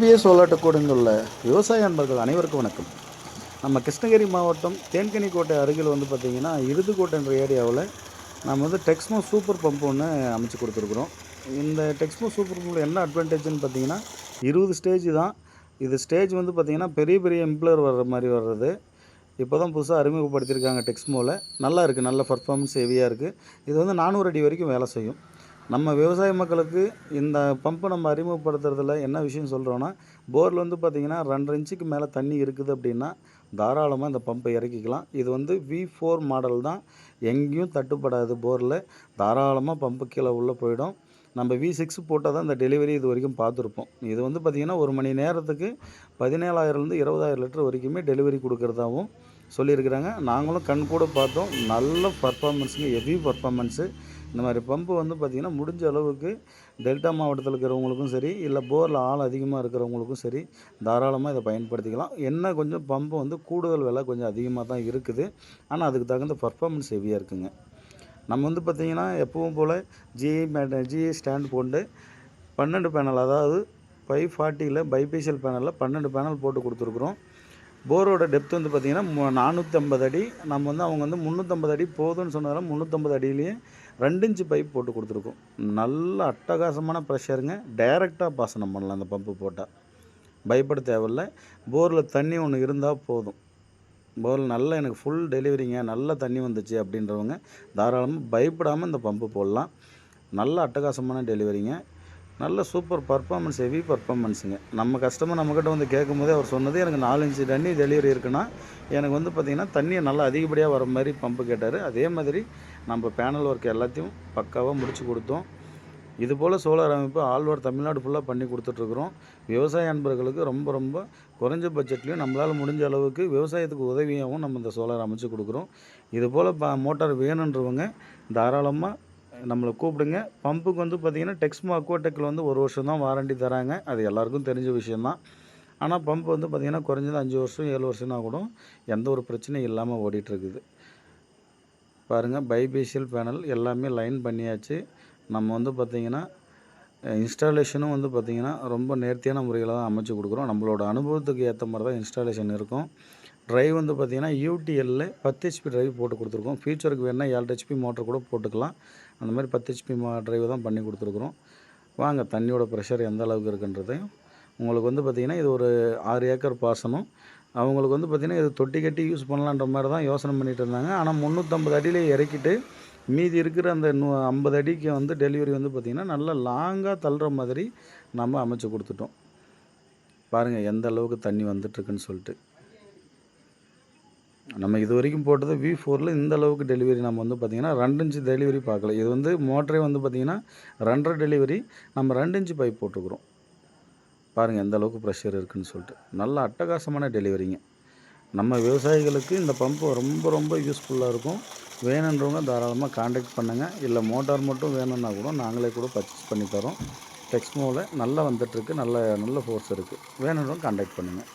PS சோலாட்டக்கூடங்க உள்ள விவசாய அன்பர்கள் அனைவருக்கும் வணக்கம். நம்ம கிருஷ்ணகிரி மாவட்டம் தேன்கனிக்கோட்டை அருகில் வந்து பார்த்திங்கன்னா இருதுக்கோட்டைன்ற ஏரியாவில் நம்ம வந்து டெக்ஸ்மோ சூப்பர் பம்ப் ஒன்று அமைச்சு கொடுத்துருக்குறோம். இந்த டெக்ஸ்மோ சூப்பர் பம்பில் என்ன அட்வான்டேஜ்னு பார்த்தீங்கன்னா இருபது ஸ்டேஜ் தான். இது ஸ்டேஜ் வந்து பார்த்திங்கன்னா பெரிய பெரிய எம்ப்ளர் வர்ற மாதிரி வர்றது. இப்போ தான் புதுசாக அறிமுகப்படுத்தியிருக்காங்க டெக்ஸ்மோவில் நல்லா இருக்குது நல்ல பர்ஃபார்மன்ஸ் ஹெவியாக இருக்குது இது வந்து நானூறு அடி வரைக்கும் வேலை செய்யும். நம்ம விவசாய மக்களுக்கு இந்த பம்பை நம்ம அறிமுகப்படுத்துறதுல என்ன விஷயம் சொல்கிறோன்னா போரில் வந்து பார்த்திங்கன்னா ரெண்டரை இன்ச்சுக்கு மேலே தண்ணி இருக்குது அப்படின்னா தாராளமாக இந்த பம்பை இறக்கிக்கலாம். இது வந்து வி ஃபோர் மாடல் தான். எங்கேயும் தட்டுப்படாது போரில். தாராளமாக பம்பு கீழே உள்ளே போயிடும். நம்ம வி சிக்ஸ் போட்டால் தான் இந்த டெலிவரி இது வரைக்கும் பார்த்துருப்போம் இது வந்து பார்த்திங்கன்னா ஒரு மணி நேரத்துக்கு பதினேழாயிரம்லேருந்து இருபதாயிரம் லிட்டர் வரைக்குமே டெலிவரி கொடுக்குறதாகவும் சொல்லியிருக்கிறாங்க. நாங்களும் கண் கூட பார்த்தோம். நல்ல பர்ஃபார்மன்ஸுங்க ஹெவி பர்ஃபார்மன்ஸு இந்த மாதிரி பம்பு வந்து பார்த்திங்கன்னா முடிஞ்ச அளவுக்கு டெல்டா மாவட்டத்தில் இருக்கிறவங்களுக்கும் சரி இல்லை போரில் ஆள் அதிகமாக இருக்கிறவங்களுக்கும் சரி தாராளமாக இதை பயன்படுத்திக்கலாம். என்ன கொஞ்சம் பம்பு வந்து கூடுதல் விலை கொஞ்சம் அதிகமாக தான் இருக்குது. ஆனால் அதுக்கு தகுந்த பர்ஃபார்மன்ஸ் ஹெவியாக இருக்குங்க. நம்ம வந்து பார்த்திங்கன்னா எப்பவும் போல் ஜிஐ மேட் ஜிஐ ஸ்டாண்ட் போட்டு பன்னெண்டு பேனல் அதாவது ஃபைவ் ஃபார்ட்டியில் பைபேஷியல் பேனலில் பன்னெண்டு பேனல் போட்டு கொடுத்துருக்குறோம். போரோட டெப்த் வந்து பார்த்திங்கன்னா நானூற்றம்பது அடி. நம்ம வந்து அவங்க வந்து முந்நூற்றம்பது அடி போதும்னு சொன்னதால முந்நூற்றம்பது அடியிலேயே ரெண்டு இன்ச்சு பைப் போட்டு கொடுத்துருக்கோம். நல்ல அட்டகாசமான ப்ரெஷருங்க. டைரெக்டாக பாசனம் பண்ணலாம் அந்த பம்பு போட்டால் பயப்பட தேவையில்ல. போரில் தண்ணி ஒன்று இருந்தால் போதும். போரில் நல்ல எனக்கு ஃபுல் டெலிவரிங்க நல்ல தண்ணி வந்துச்சு அப்படின்றவங்க தாராளமாக பயப்படாமல் இந்த பம்பு போடலாம். நல்ல அட்டகாசமான டெலிவரிங்க நல்ல சூப்பர் பர்ஃபார்மன்ஸ் ஹெவி பர்ஃபார்மன்ஸுங்க நம்ம கஸ்டமர் நம்மக்கிட்ட வந்து கேட்கும் போதே அவர் சொன்னது எனக்கு நாலஞ்சு தண்ணி டெலிவரி இருக்குன்னா எனக்கு வந்து பார்த்திங்கன்னா தண்ணியை நல்லா அதிகப்படியாக வர மாதிரி பம்பு கேட்டார். அதே மாதிரி நம்ம பேனல் ஒர்க் எல்லாத்தையும் பக்காவாக முடித்து கொடுத்தோம். இது போல் சோலார் அமைப்பு ஆழ்வார் தமிழ்நாடு ஃபுல்லாக பண்ணி கொடுத்துட்ருக்குறோம். விவசாய அன்பர்களுக்கு ரொம்ப ரொம்ப குறைஞ்ச பட்ஜெட்லேயும் நம்மளால் முடிஞ்ச அளவுக்கு விவசாயத்துக்கு உதவியாகவும் நம்ம இந்த சோலார் அமைச்சு கொடுக்குறோம். இது போல் ப மோட்டார் வேணுன்றவங்க தாராளமாக நம்மளை கூப்பிடுங்க. பம்புக்கு வந்து பார்த்திங்கன்னா டெக்ஸ்மோ அக்வாடெக்கில் வந்து ஒரு வருஷம் தான் வாரண்டி தராங்க. அது எல்லாருக்கும் தெரிஞ்ச விஷயந்தான் ஆனால் பம்ப் வந்து பார்த்திங்கன்னா குறைஞ்சது அஞ்சு வருஷம் ஏழு வருஷம்னா கூட எந்த ஒரு பிரச்சனையும் இல்லாமல் ஓடிட்டுருக்குது பாருங்கள் பைபேஷியல் பேனல் எல்லாமே லைன் பண்ணியாச்சு. நம்ம வந்து பார்த்திங்கன்னா இன்ஸ்டாலேஷனும் வந்து பார்த்திங்கன்னா ரொம்ப நேர்த்தியான முறையில் தான் அமைச்சு கொடுக்குறோம். நம்மளோட அனுபவத்துக்கு ஏற்ற மாதிரி தான் இன்ஸ்டாலேஷன் இருக்கும். ட்ரைவ் வந்து பார்த்திங்கன்னா யூடிஎல்ல பத்து ஹெச்பி ட்ரைவ் போட்டு கொடுத்துருக்கோம். ஃபியூச்சருக்கு வேணால் ஏழு ஹெச்பி மோட்டர் கூட போட்டுக்கலாம். அந்த மாதிரி பத்து ஹெச்பி மா ட்ரைவ் தான் பண்ணி கொடுத்துருக்குறோம். வாங்க தண்ணியோட ப்ரெஷர் எந்த அளவுக்கு இருக்குன்றதையும். உங்களுக்கு வந்து பார்த்திங்கன்னா இது ஒரு ஆறு ஏக்கர் பாசனம் அவங்களுக்கு வந்து பார்த்திங்கன்னா இது தொட்டி கட்டி யூஸ் பண்ணலான்ற மாதிரி தான் யோசனை பண்ணிகிட்டு இருந்தாங்க. ஆனால் முந்நூற்றம்பது அடியிலே இறக்கிட்டு மீதி இருக்கிற அந்த நூ ஐம்பது அடிக்கு வந்து டெலிவரி வந்து பார்த்திங்கன்னா நல்லா லாங்காக தள்ளுற மாதிரி நம்ம அமைச்சு கொடுத்துட்டோம். பாருங்கள் எந்த அளவுக்கு தண்ணி வந்துட்டுருக்குன்னு சொல்லிட்டு. நம்ம இது வரைக்கும் போட்டது வி ஃபோரில் இந்த அளவுக்கு டெலிவரி நம்ம வந்து பார்த்திங்கன்னா ரெண்டு இன்ச்சு டெலிவரி பார்க்கல. இது வந்து மோட்டரே வந்து பார்த்திங்கன்னா ரெண்டரை டெலிவரி நம்ம ரெண்டு இன்ச்சு பைப் போட்டுக்கிறோம். பாருங்கள் எந்த அளவுக்கு ப்ரெஷர் இருக்குதுன்னு சொல்லிட்டு. நல்ல அட்டகாசமான டெலிவரிங்க நம்ம விவசாயிகளுக்கு இந்த பம்பு ரொம்ப ரொம்ப யூஸ்ஃபுல்லாக இருக்கும். வேணுன்றவங்க தாராளமாக காண்டாக்ட் பண்ணுங்கள் இல்லை மோட்டார் மட்டும் வேணும்னா கூட நாங்களே கூட பர்ச்சேஸ் பண்ணி தரோம். டெக்ஸ்மோவில் நல்லா வந்துட்டுருக்கு நல்ல நல்ல ஃபோர்ஸ் இருக்குது வேணுன்றவங்க காண்டாக்ட் பண்ணுங்கள்